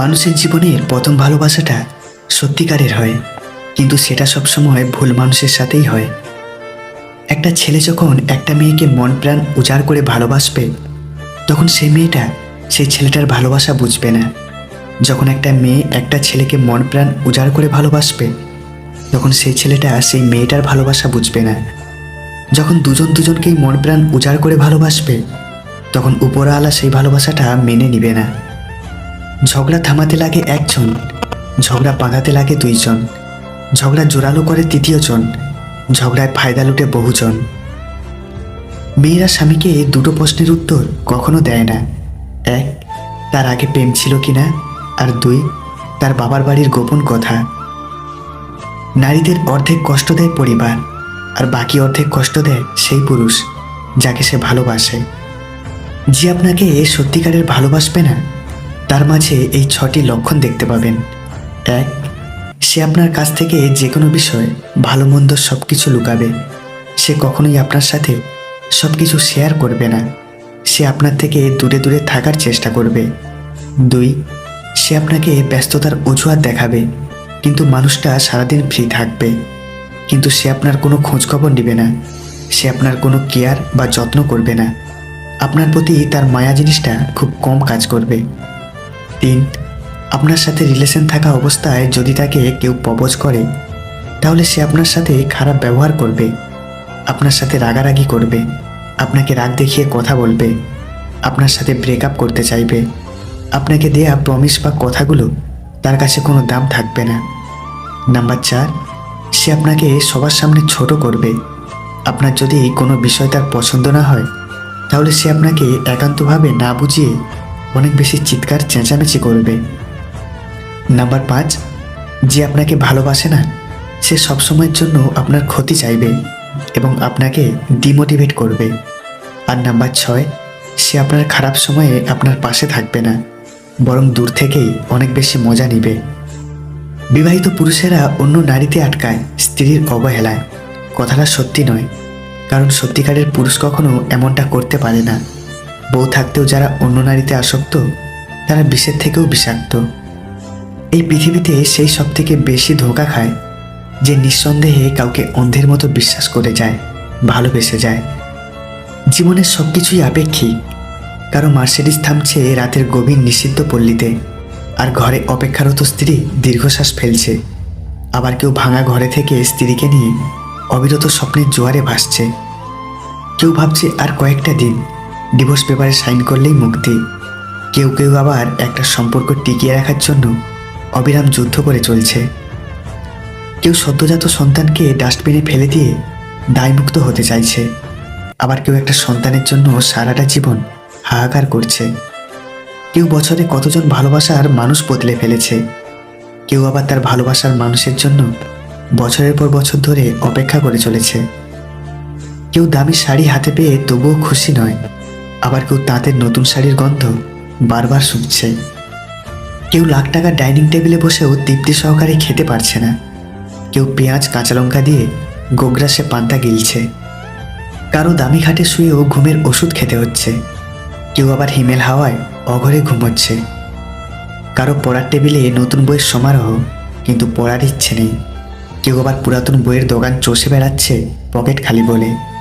মানুষের জীবনের প্রথম ভালোবাসাটা সত্যিকারের হয়, কিন্তু সেটা সবসময় ভুল মানুষের সাথেই হয়। একটা ছেলে যখন একটা মেয়েকে মন প্রাণ উজাড় করে ভালোবাসবে, তখন সেই মেয়েটা সেই ছেলেটার ভালোবাসা বুঝবে না। যখন একটা মেয়ে একটা ছেলেকে মন প্রাণ উজাড় করে ভালোবাসবে, তখন সেই ছেলেটা সেই মেয়েটার ভালোবাসা বুঝবে না। যখন দুজন দুজনকেই মন প্রাণ উজাড় করে ভালোবাসবে, তখন উপরওয়ালা সেই ভালোবাসাটা মেনে নিবে না। ঝগড়া থামাতে লাগে একজন, ঝগড়া বাঁধাতে লাগে দুইজন, ঝগড়া জোরালো করে তৃতীয়জন, ঝগড়ায় ফায়দা লুটে বহুজন। মেয়েরা স্বামীকে দুটো প্রশ্নের উত্তর কখনো দেয় না। এক, তার আগে প্রেম ছিল কিনা? আর দুই, তার বাবার বাড়ির গোপন কথা। নারীদের অর্ধেক কষ্ট দেয় পরিবার, আর বাকি অর্ধেক কষ্ট দেয় সেই পুরুষ, যাকে সে ভালোবাসে। যে আপনাকে সত্যিকারের ভালোবাসবে না? তার মাঝে এই ছটি লক্ষণ দেখতে পাবেন। এক, সে আপনার কাছ থেকে যে কোনো বিষয় ভালো মন্দ সব কিছু লুকাবে। সে কখনোই আপনার সাথে সব কিছু শেয়ার করবে না। সে আপনার থেকে দূরে দূরে থাকার চেষ্টা করবে। দুই, সে আপনাকে ব্যস্ততার অজুহাত দেখাবে, কিন্তু মানুষটা সারাদিন ফ্রি থাকবে। কিন্তু সে আপনার কোনো খোঁজখবর নেবে না। সে আপনার কোনো কেয়ার বা যত্ন করবে না। আপনার প্রতি তার মায়া জিনিসটা খুব কম কাজ করবে। তিন, আপনার সাথে রিলেশন থাকা অবস্থায় যদি তাকে কেউ প্রপোজ করে, তাহলে সে আপনার সাথে খারাপ ব্যবহার করবে, আপনার সাথে রাগারাগি করবে, আপনাকে রাগ দেখিয়ে কথা বলবে, আপনার সাথে ব্রেকআপ করতে চাইবে, আপনাকে দেয়া প্রমিস বা কথাগুলো তার কাছে কোনো দাম থাকবে না। নাম্বার চার, সে আপনাকে সবার সামনে ছোট করবে, আপনার যদি কোনো বিষয় তার পছন্দ না হয়, তাহলে সে আপনাকে একান্তভাবে না বুঝিয়ে অনেক বেশি চিৎকার, চেঁচামেচি করবে। নাম্বার পাঁচ, যে আপনাকে ভালোবাসে না, সে সবসময়ের জন্য আপনার ক্ষতি চাইবে এবং আপনাকে ডিমোটিভেট করবে। আর নাম্বার ছয়, সে আপনার খারাপ সময়ে আপনার পাশে থাকবে না, বরং দূর থেকেই অনেক বেশি মজা নিবে। বিবাহিত পুরুষেরা অন্য নারীতে আটকায়, স্ত্রীর অবহেলায়। কথাটা সত্যি নয়, কারণ সত্যিকারের পুরুষ কখনো এমনটা করতে পারে না। বউ থাকতেও যারা অন্য নারীতে আসক্ত, তারা বিষের থেকেও বিষাক্ত। এই পৃথিবীতে সেই সব থেকে বেশি ধোকা খায় যে নিঃসন্দেহে কাউকে অন্ধের মতো বিশ্বাস করে যায়, ভালোবেসে যায়। জীবনের সব কিছুই আপেক্ষিক। কারও মার্সিডিস থামছে রাতের গভীর নিষিদ্ধ পল্লীতে, আর ঘরে অপেক্ষারত স্ত্রী দীর্ঘশ্বাস ফেলছে। আবার কেউ ভাঙা ঘরে থেকে স্ত্রীকে নিয়ে অবিরত স্বপ্নের জোয়ারে ভাসছে। কেউ ভাবছে আর কয়েকটা দিন ডিভোর্স পেপারে সাইন করলেই মুক্তি। কেউ কেউ আবার একটা সম্পর্ক টিকিয়ে রাখার জন্য অবিরাম যুদ্ধ করে চলছে। কেউ সদ্যজাত সন্তানকে ডাস্টবিনে ফেলে দিয়ে দায়মুক্ত হতে চাইছে। আবার কেউ একটা সন্তানের জন্য সারাটা জীবন হাহাকার করছে। কেউ বছরে কতজন ভালোবাসার মানুষ বদলে ফেলেছে। কেউ আবার তার ভালোবাসার মানুষের জন্য বছরের পর বছর ধরে অপেক্ষা করে চলেছে। কেউ দামি শাড়ি হাতে পেয়ে তবুও খুশি নয়। আবার কেউ তাঁতের নতুন শাড়ির গন্ধ বারবার শুকছে কেউ লাখ টাকার ডাইনিং টেবিলে বসেও তৃপ্তি সহকারে খেতে পারছে না। কেউ পেঁয়াজ, কাঁচা লঙ্কা দিয়ে গোগ্রাসে পান্তা গিলছে। কারও দামি খাটে শুয়েও ঘুমের ওষুধ খেতে হচ্ছে। কেউ আবার হিমেল হাওয়ায় অঘরে ঘুমোচ্ছে। কারও পড়ার টেবিলে নতুন বইয়ের সমারোহ, কিন্তু পড়ার ইচ্ছে নেই। কেউ আবার পুরাতন বইয়ের দোকান চষে বেড়াচ্ছে পকেট খালি বলে।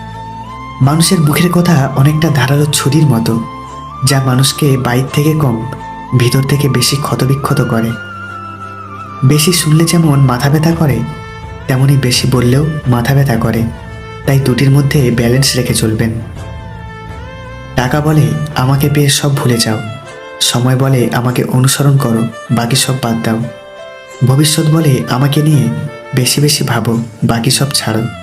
মানুষের মুখের কথা অনেকটা ধারালো ছুরির মতো, যা মানুষকে বাইর থেকে কম, ভিতর থেকে বেশি ক্ষতবিক্ষত করে। বেশি শুনলে যেমন মাথা ব্যথা করে তেমনই বেশি বললেও মাথা ব্যথা করে, তাই দুটির মধ্যে ব্যালেন্স রেখে চলবেন। টাকা বলে, আমাকে পেয়ে সব ভুলে যাও। সময় বলে, আমাকে অনুসরণ করো, বাকি সব বাদ দাও। ভবিষ্যৎ বলে, আমাকে নিয়ে বেশি বেশি ভাবো, বাকি সব ছাড়ো।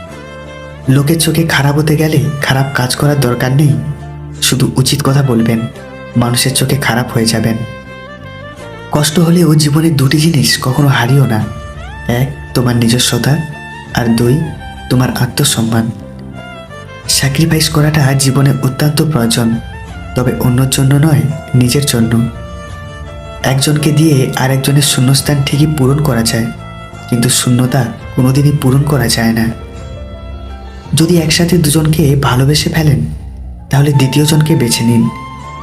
লোকের চোখে খারাপ হতে গেলে খারাপ কাজ করার দরকার নেই। শুধু উচিত কথা বলবেন, মানুষের চোখে খারাপ হয়ে যাবেন। কষ্ট হলেও জীবনের দুটি জিনিস কখনো হারিও না। এক, তোমার নিজস্বতা, আর দুই, তোমার আত্মসম্মান। স্যাক্রিফাইস করাটা জীবনে অত্যন্ত প্রয়োজন, তবে অন্যর জন্য নয়, নিজের জন্য। একজনকে দিয়ে আরেকজনের শূন্যস্থান ঠিকই পূরণ করা যায়, কিন্তু শূন্যতা কোনোদিনই পূরণ করা যায় না। যদি একসাথে দুজনকে ভালোবেসে ফেলেন, তাহলে দ্বিতীয়জনকে বেছে নিন।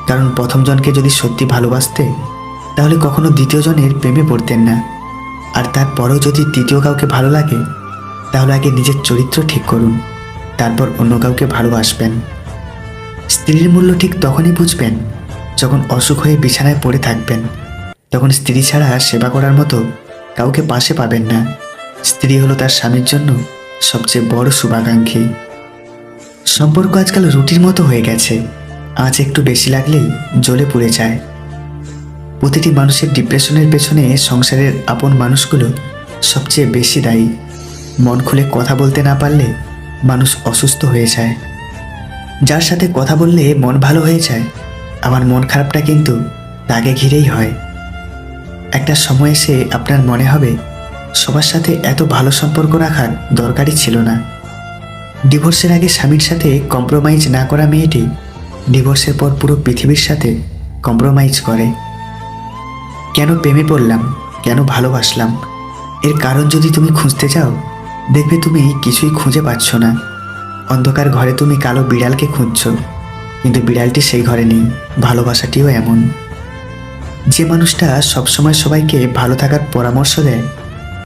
কারণ প্রথমজনকে যদি সত্যি ভালোবাসতে, তাহলে কখনো দ্বিতীয় জনের প্রেমে পড়তেন না। আর তারপরেও যদি তৃতীয় কাউকে ভালো লাগে, তাহলে আগে নিজের চরিত্র ঠিক করুন, তারপর অন্য কাউকে ভালোবাসবেন। স্ত্রীর মূল্য ঠিক তখনই বুঝবেন, যখন অসুখ হয়ে বিছানায় পড়ে থাকবেন। তখন স্ত্রী ছাড়া সেবা করার মতো কাউকে পাশে পাবেন না। স্ত্রী হলো তার স্বামীর জন্য সবচেয়ে বড় শুভাকাঙ্ক্ষী। সম্পর্ক আজকাল রুটির মতো হয়ে গেছে। আজ একটু বেশি লাগলেই জ্বলে পুড়ে যায়। প্রতিটি মানুষের ডিপ্রেশনের পেছনে সংসারের আপন মানুষগুলো সবচেয়ে বেশি দায়ী। মন খুলে কথা বলতে না পারলে মানুষ অসুস্থ হয়ে যায়। যার সাথে কথা বললে মন ভালো হয়ে যায়, আমার মন খারাপটা কিন্তু তাকে ঘিরেই হয়। একটা সময় এসে আপনার মনে হবে সবার সাথে এত ভালো সম্পর্ক রাখার দরকারই ছিল না। ডিভোর্সের আগে স্বামীর সাথে কম্প্রোমাইজ না করা মেয়েটি ডিভোর্সের পর পুরো পৃথিবীর সাথে কম্প্রোমাইজ করে। কেন প্রেমে পড়লাম? কেন ভালোবাসলাম? এর কারণ যদি তুমি খুঁজতে চাও, দেখবে তুমি কিছুই খুঁজে পাচ্ছ না। অন্ধকার ঘরে তুমি কালো বিড়ালকে খুঁজছো, কিন্তু বিড়ালটি সেই ঘরে নেই, ভালোবাসাটিও এমন। যে মানুষটা সবসময় সবাইকে ভালো থাকার পরামর্শ দেয়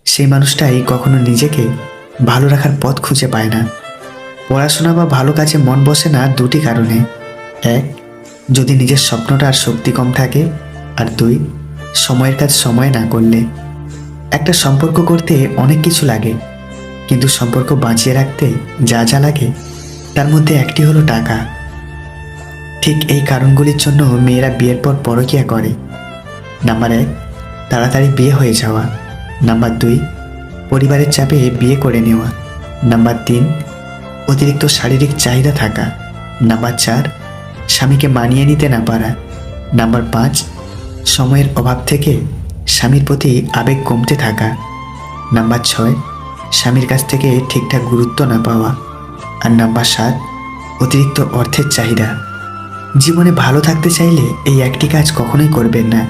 সেই মানুষটাই কখনো নিজেকে ভালো রাখার পথ খুঁজে পায় না। পড়াশোনা বা ভালো কাজে মন বসে না দুটি কারণে। এক, যদি নিজের স্বপ্নটা আর শক্তি কম থাকে, আর দুই, সময়ের কাজ সময় না করলে। একটা সম্পর্ক করতে অনেক কিছু লাগে, কিন্তু সম্পর্ক বাঁচিয়ে রাখতে যা যা লাগে, তার মধ্যে একটি হলো টাকা। ঠিক এই কারণগুলির জন্য মেয়েরা বিয়ের পর পরকিয়া করে। নাম্বার এক, তাড়াতাড়ি বিয়ে হয়ে যাওয়া। নাম্বার দুই, পরিবারের চাপে বিয়ে করে নেওয়া। নাম্বার তিন, অতিরিক্ত শারীরিক চাহিদা থাকা। নাম্বার চার, স্বামীকে মানিয়ে নিতে না পারা। নাম্বার পাঁচ, সময়ের অভাব থেকে স্বামীর প্রতি আবেগ কমতে থাকা। নাম্বার ছয়, স্বামীর কাছ থেকে ঠিকঠাক গুরুত্ব না পাওয়া। আর নাম্বার সাত, অতিরিক্ত অর্থের চাহিদা। জীবনে ভালো থাকতে চাইলে এই একটি কাজ কখনোই করবেন না।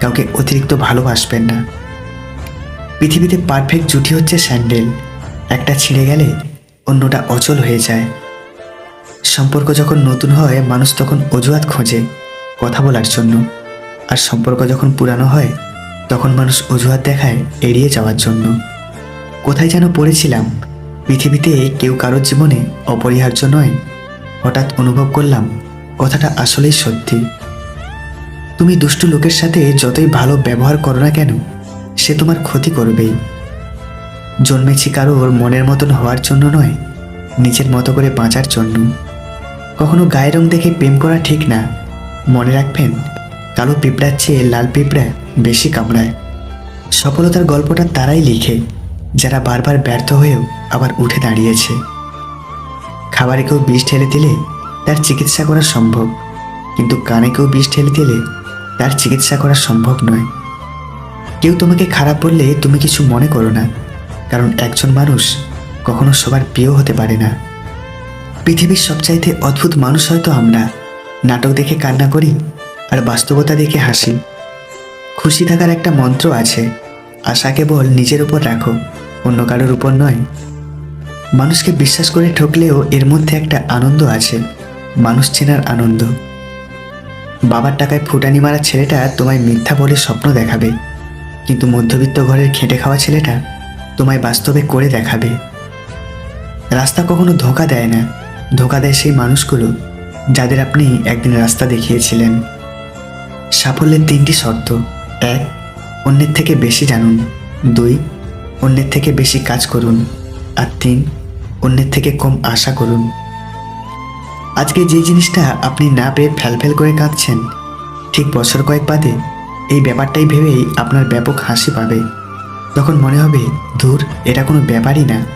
কাউকে অতিরিক্ত ভালোবাসবেন না। পৃথিবীতে পারফেক্ট জুটি হচ্ছে স্যান্ডেল। একটা ছিঁড়ে গেলে অন্যটা অচল হয়ে যায়। সম্পর্ক যখন নতুন হয়, মানুষ তখন অজুহাত খোঁজে কথা বলার জন্য। আর সম্পর্ক যখন পুরানো হয়, তখন মানুষ অজুহাত দেখায় এড়িয়ে যাওয়ার জন্য। কোথায় যেন পড়েছিলাম, পৃথিবীতে কেউ কারোর জীবনে অপরিহার্য নয়। হঠাৎ অনুভব করলাম, কথাটা আসলেই সত্যি। তুমি দুষ্টু লোকের সাথে যতই ভালো ব্যবহার করো না কেন সে তোমার ক্ষতি করবেই। জন্মেছি কারোর মনের মতন হওয়ার জন্য নয়, নিজের মতো করে বাঁচার জন্য। কখনো গায়ের রং দেখে প্রেম করা ঠিক না। মনে রাখবেন, কালো পিঁপড়ার চেয়ে লাল পিঁপড়া বেশি কামড়ায়। সফলতার গল্পটা তারাই লিখে, যারা বারবার ব্যর্থ হয়েও আবার উঠে দাঁড়িয়েছে। খাবারে কেউ বিষ ঢেলে দিলে তার চিকিৎসা করা সম্ভব, কিন্তু কানে কেউ বিষ ঢেলে দিলে তার চিকিৎসা করা সম্ভব নয়। কেউ তোমাকে খারাপ বললে তুমি কিছু মনে করো না, কারণ একজন মানুষ কখনো সবার প্রিয় হতে পারে না। পৃথিবীর সবচাইতে অদ্ভুত মানুষ হয়তো আমরা। নাটক দেখে কান্না করি আর বাস্তবতা দেখে হাসি। খুশি থাকার একটা মন্ত্র আছে আশা কেবল নিজের উপর রাখো, অন্য কারোর উপর নয়। মানুষকে বিশ্বাস করে ঠকলেও এর মধ্যে একটা আনন্দ আছে, মানুষ চেনার আনন্দ। বাবার টাকায় ফুটানি মারা ছেলেটা তোমায় মিথ্যা বলে স্বপ্ন দেখাবে। কিন্তু মধ্যবিত্ত ঘরের খেটে খাওয়া ছেলেটা তোমায় বাস্তবে করে দেখাবে। রাস্তা কখনো ধোকা দেয় না। ধোকা দেয় সেই মানুষগুলো যাদের আপনি একদিন রাস্তা দেখিয়েছিলেন। সাফল্যের তিনটি শর্ত। এক, অন্যের থেকে বেশি জানুন। দুই, অন্যের থেকে বেশি কাজ করুন। আর তিন, অন্যের থেকে কম আশা করুন। আজকে যে জিনিসটা আপনি না পেয়ে ফ্যালফেল করে কাঁদছেন, ঠিক বছর কয়েক বাদে এই ব্যাপারটাই ভেবেই আপনার ব্যাপক হাসি পাবে। তখন মনে হবে, ধুর, এটা কোনো ব্যাপারই না।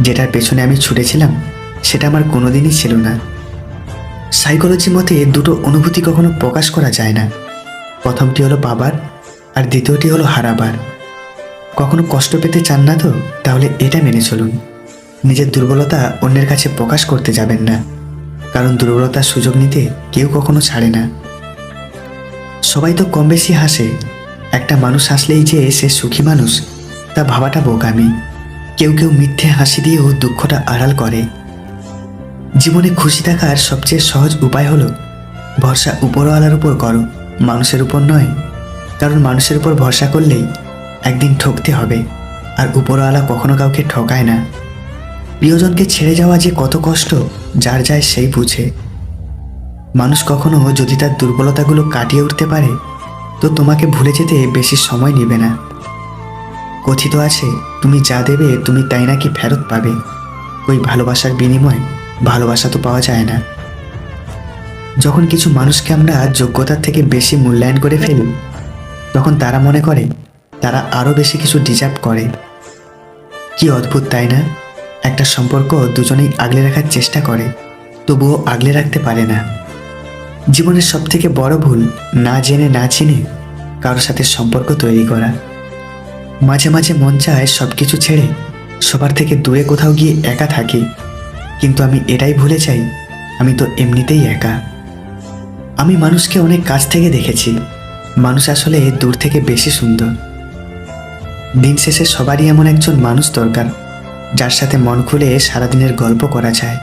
যেটার পেছনে আমি ছুটেছিলাম, সেটা আমার কোনোদিনই ছিল না। সাইকোলজি মতে দুটো অনুভূতি কখনো প্রকাশ করা যায় না। প্রথমটি হলো পাবার আর দ্বিতীয়টি হলো হারাবার। কখনো কষ্ট পেতে চান না তো, তাহলে এটা মেনে চলুন। নিজের দুর্বলতা অন্যের কাছে প্রকাশ করতে যাবেন না। কারণ দুর্বলতার সুযোগ নিতে কেউ কখনো ছাড়ে না। সবাই তো কম বেশি হাসে। একটা মানুষ হাসলেই যে সে সুখী মানুষ, তা ভাবাটা বোকামি। কেউ কেউ মিথ্যে হাসি দিয়েও দুঃখটা আড়াল করে। জীবনে খুশি থাকার সবচেয়ে সহজ উপায় হলো, ভরসা উপরওয়ালার উপর করো, মানুষের উপর নয়। কারণ মানুষের উপর ভরসা করলেই একদিন ঠকতে হবে, আর উপরওয়ালা কখনো কাউকে ঠকায় না। প্রিয়জনকে ছেড়ে যাওয়া যে কত কষ্ট, যার যায় সেই বুঝে। মানুষ কখনো যদি তার দুর্বলতাগুলো কাটিয়ে উঠতে পারে, তো তোমাকে ভুলে যেতে বেশি সময় নেবে না। কথিত আছে, তুমি যা দেবে তুমি তাই নাকি ফেরত পাবে। ওই ভালোবাসার বিনিময়ে ভালোবাসা তো পাওয়া যায় না। যখন কিছু মানুষকে আমরা যোগ্যতার থেকে বেশি মূল্যায়ন করে ফেলি, তখন তারা মনে করে, তারা আরও বেশি কিছু ডিজার্ভ করে। কি অদ্ভুত, তাই না? একটা সম্পর্ক দুজনেই আগলে রাখার চেষ্টা করে, তবুও আগলে রাখতে পারে না। জীবনের সব থেকে বড় ভুল না জেনে না চিনে কারোর সাথে সম্পর্ক তৈরি করা। মাঝে মাঝে মন চায় সব কিছু ছেড়ে সবার থেকে দূরে কোথাও গিয়ে একা থাকি। কিন্তু আমি এটাই ভুলে যাই, আমি তো এমনিতেই একা। আমি মানুষকে অনেক কাছ থেকে দেখেছি। মানুষ আসলে দূর থেকে বেশি সুন্দর। দিন শেষে সবারই এমন একজন মানুষ দরকার, যার সাথে মন খুলে সারাদিনের গল্প করা যায়।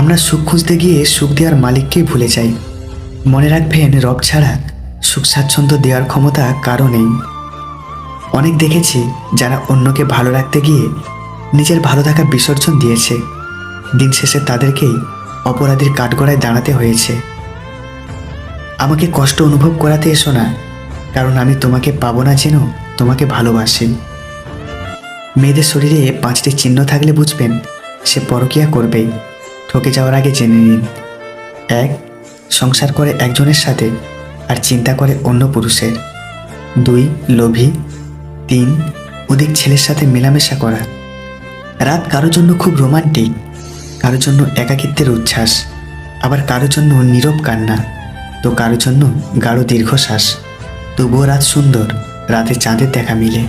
আমরা সুখ খুঁজতে গিয়ে সুখ দেওয়ার মালিককেই ভুলে যাই। মনে রাখবেন, রব ছাড়া সুখ স্বাচ্ছন্দ্য দেওয়ার ক্ষমতা কারও নেই। অনেক দেখেছি যারা অন্যকে ভালো রাখতে গিয়ে নিজের ভালো থাকা বিসর্জন দিয়েছে। দিন শেষে তাদেরকেই অপরাধীর কাঠগড়ায় দাঁড়াতে হয়েছে। আমাকে কষ্ট অনুভব করাতে এসো না, কারণ আমি তোমাকে পাবো না যেন তোমাকে ভালোবাসি। মেয়েদের শরীরে পাঁচটি চিহ্ন থাকলে বুঝবেন, সে পরকিয়া করবেই। ঠকে যাওয়ার আগে জেনে নিন। এক, সংসার করে একজনের সাথে আর চিন্তা করে অন্য পুরুষের। দুই, লোভী। তিন, অধিক ছেলের সাথে মেলামেশা করা। রাত কারোর জন্য খুব রোমান্টিক, কারোর জন্য একাকিত্বের উচ্ছ্বাস, আবার কারোর জন্য নীরব কান্না, তো কারোর জন্য গাঢ় দীর্ঘশ্বাস। তবুও রাত সুন্দর, রাতে চাঁদের দেখা মিলে।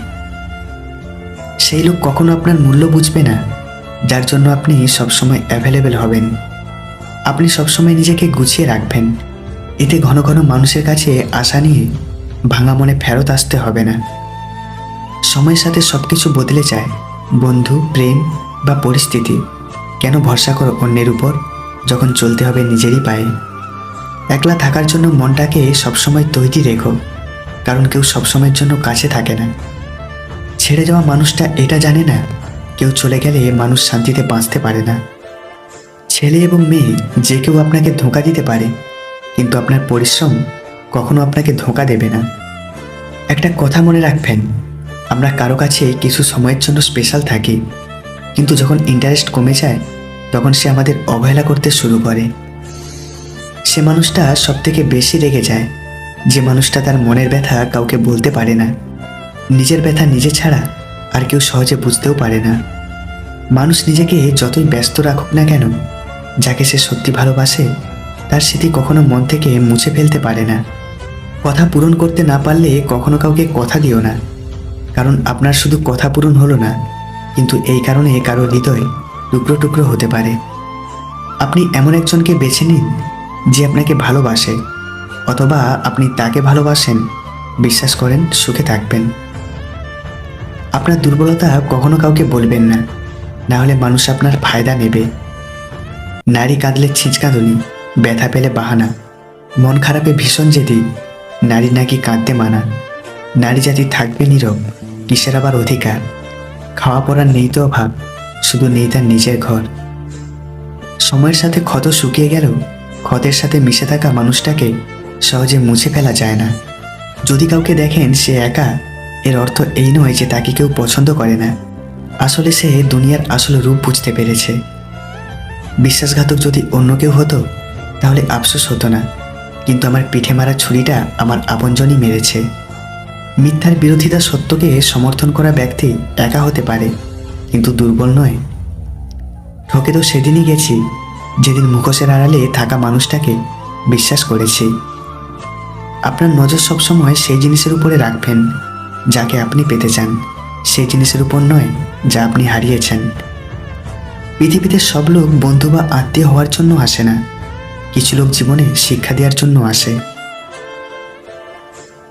সেই লোক কখনো আপনার মূল্য বুঝবে না। যার জন্য আপনি সবসময় অ্যাভেলেবেল হবেন। আপনি সবসময় নিজেকে গুছিয়ে রাখবেন। এতে ঘন ঘন মানুষের কাছে আশা নিয়ে ভাঙা মনে ফেরত আসতে হবে না। সময়ের সাথে সব কিছু বদলে যায়। বন্ধু, প্রেম বা পরিস্থিতি। কেন ভরসা করো অন্যের উপর? যখন চলতে হবে নিজেরই পায়ে। একলা থাকার জন্য মনটাকে সবসময় তৈরি রেখো। কারণ কেউ সবসময়ের জন্য কাছে থাকে না। ছেড়ে যাওয়া মানুষটা এটা জানে না কেউ চলে গেলে মানুষ শান্তিতে বাঁচতে পারে না। ছেলে এবং মেয়ে যে কেউ আপনাকে ধোঁকা দিতে পারে, কিন্তু আপনার পরিশ্রম কখনো আপনাকে ধোঁকা দেবে না। একটা কথা মনে রাখবেন, আমরা কারও কাছে কিছু সময়ের জন্য স্পেশাল থাকি, কিন্তু যখন ইন্টারেস্ট কমে যায়, তখন সে আমাদের অবহেলা করতে শুরু করে। সে মানুষটা সব থেকে বেশি রেগে যায়, যে মানুষটা তার মনের ব্যথা কাউকে বলতে পারে না। নিজের ব্যথা নিজে ছাড়া আর কেউ সহজে বুঝতেও পারে না। মানুষ নিজেকে যতই ব্যস্ত রাখুক না কেন, যাকে সে সত্যি ভালোবাসে, তার স্মৃতি কখনো মন থেকে মুছে ফেলতে পারে না। কথা পূরণ করতে না পারলে কখনো কাউকে কথা দিও না। কারণ আপনার শুধু কথা পূরণ হলো না, কিন্তু এই কারণে কারও হৃদয় টুকরো টুকরো হতে পারে। আপনি এমন একজনকে বেছে নিন, যে আপনাকে ভালোবাসে, অথবা আপনি তাকে ভালোবাসেন, বিশ্বাস করেন, সুখে থাকবেন। আপনার দুর্বলতা কখনো কাউকে বলবেন না। না হলে মানুষ আপনার ফায়দা নেবে। নারী কাঁদলে ছিঁচকাঁদুনি, ব্যথা পেলে বাহানা। মন খারাপে ভীষণ জেদি, নারী নাকি কাঁদতে মানা। নারী জাতি থাকবে নীরব, কিসের আবার অধিকার? খাওয়া পড়ার নেই তো অভাব, শুধু নেই তার নিজের ঘর। সময়ের সাথে ক্ষত শুকিয়ে গেল ক্ষতের সাথে মিশে থাকা মানুষটাকে সহজে মুছে ফেলা যায় না। যদি কাউকে দেখেন সে একা এর অর্থ এই নয় যে তাকে কেউ পছন্দ করে না। আসলে সে দুনিয়ার আসল রূপ বুঝতে পেরেছে। বিশ্বাসঘাতক যদি অন্য কেউ হতো, তাহলে আফসোস হতো না। কিন্তু আমার পিঠে মারা ছুরিটা আমার আপনজনই মেরেছে। মিথ্যার বিরোধিতা সত্যকে সমর্থন করা ব্যক্তি একা হতে পারে, কিন্তু দুর্বল নয়। ঠকে তো সেদিনই গেছি, যেদিন মুখোশের আড়ালে থাকা মানুষটাকে বিশ্বাস করেছি। আপনার নজর সবসময় সেই জিনিসের উপরে রাখবেন। যাকে আপনি পেতে চান। সেই জিনিসের উপর নয়, যা আপনি হারিয়েছেন। পৃথিবীতে সব লোক বন্ধু বা আত্মীয় হওয়ার জন্য আসে না। কিছু লোক জীবনে শিক্ষা দেওয়ার জন্য আসে।